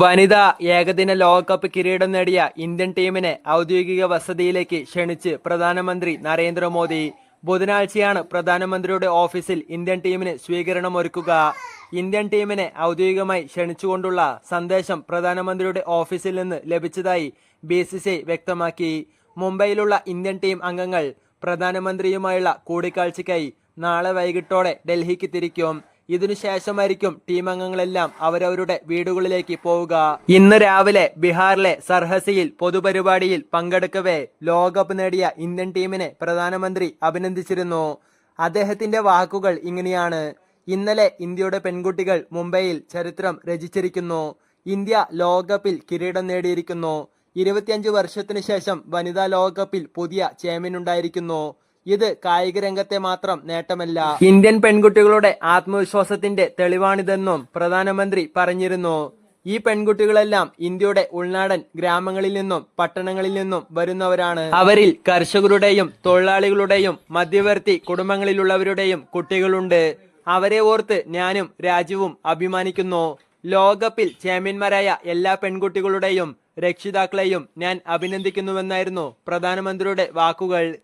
വനിതാ ഏകദിന ലോകകപ്പ് കിരീടം നേടിയ ഇന്ത്യൻ ടീമിനെ ഔദ്യോഗിക വസതിയിലേക്ക് ക്ഷണിച്ച് പ്രധാനമന്ത്രി നരേന്ദ്രമോദി. ബുധനാഴ്ചയാണ് പ്രധാനമന്ത്രിയുടെ ഓഫീസിൽ ഇന്ത്യൻ ടീമിന് സ്വീകരണം ഒരുക്കുക ഇന്ത്യൻ ടീമിനെ ഔദ്യോഗികമായി ക്ഷണിച്ചുകൊണ്ടുള്ള സന്ദേശം പ്രധാനമന്ത്രിയുടെ ഓഫീസിൽ നിന്ന് ലഭിച്ചതായി ബി വ്യക്തമാക്കി. മുംബൈയിലുള്ള ഇന്ത്യൻ ടീം അംഗങ്ങൾ പ്രധാനമന്ത്രിയുമായുള്ള കൂടിക്കാഴ്ചയ്ക്കായി നാളെ വൈകിട്ടോടെ ഡൽഹിക്ക് തിരിക്കും. ഇതിനുശേഷമായിരിക്കും ടീം അംഗങ്ങളെല്ലാം അവരവരുടെ വീടുകളിലേക്ക് പോവുക. ഇന്ന് രാവിലെ ബീഹാറിലെ സർഹസിയിൽ പൊതുപരിപാടിയിൽ പങ്കെടുക്കവേ ലോകകപ്പ് നേടിയ ഇന്ത്യൻ ടീമിനെ പ്രധാനമന്ത്രി അഭിനന്ദിച്ചിരുന്നു. അദ്ദേഹത്തിന്റെ വാക്കുകൾ ഇങ്ങനെയാണ്. ഇന്നലെ ഇന്ത്യയുടെ പെൺകുട്ടികൾ മുംബൈയിൽ ചരിത്രം രചിച്ചിരിക്കുന്നു. ഇന്ത്യ ലോകകപ്പിൽ കിരീടം നേടിയിരിക്കുന്നു. ഇരുപത്തിയഞ്ച് വർഷത്തിനു ശേഷം വനിതാ ലോകകപ്പിൽ പുതിയ ചാമ്പ്യൻ ഉണ്ടായിരിക്കുന്നു. ഇത് കായിക രംഗത്തെ മാത്രം നേട്ടമല്ല. ഇന്ത്യൻ പെൺകുട്ടികളുടെ ആത്മവിശ്വാസത്തിന്റെ തെളിവാണിതെന്നും പ്രധാനമന്ത്രി പറഞ്ഞിരുന്നു. ഈ പെൺകുട്ടികളെല്ലാം ഇന്ത്യയുടെ ഉൾനാടൻ ഗ്രാമങ്ങളിൽ നിന്നും പട്ടണങ്ങളിൽ നിന്നും വരുന്നവരാണ്. അവരിൽ കർഷകരുടെയും തൊഴിലാളികളുടെയും മധ്യവർത്തി കുടുംബങ്ങളിലുള്ളവരുടെയും കുട്ടികളുണ്ട്. അവരെ ഓർത്ത് ഞാനും രാജ്യവും അഭിമാനിക്കുന്നു. ലോകകപ്പിൽ ചാമ്പ്യന്മാരായ എല്ലാ പെൺകുട്ടികളുടെയും രക്ഷിതാക്കളെയും ഞാൻ അഭിനന്ദിക്കുന്നുവെന്നായിരുന്നു പ്രധാനമന്ത്രിയുടെ വാക്കുകൾ.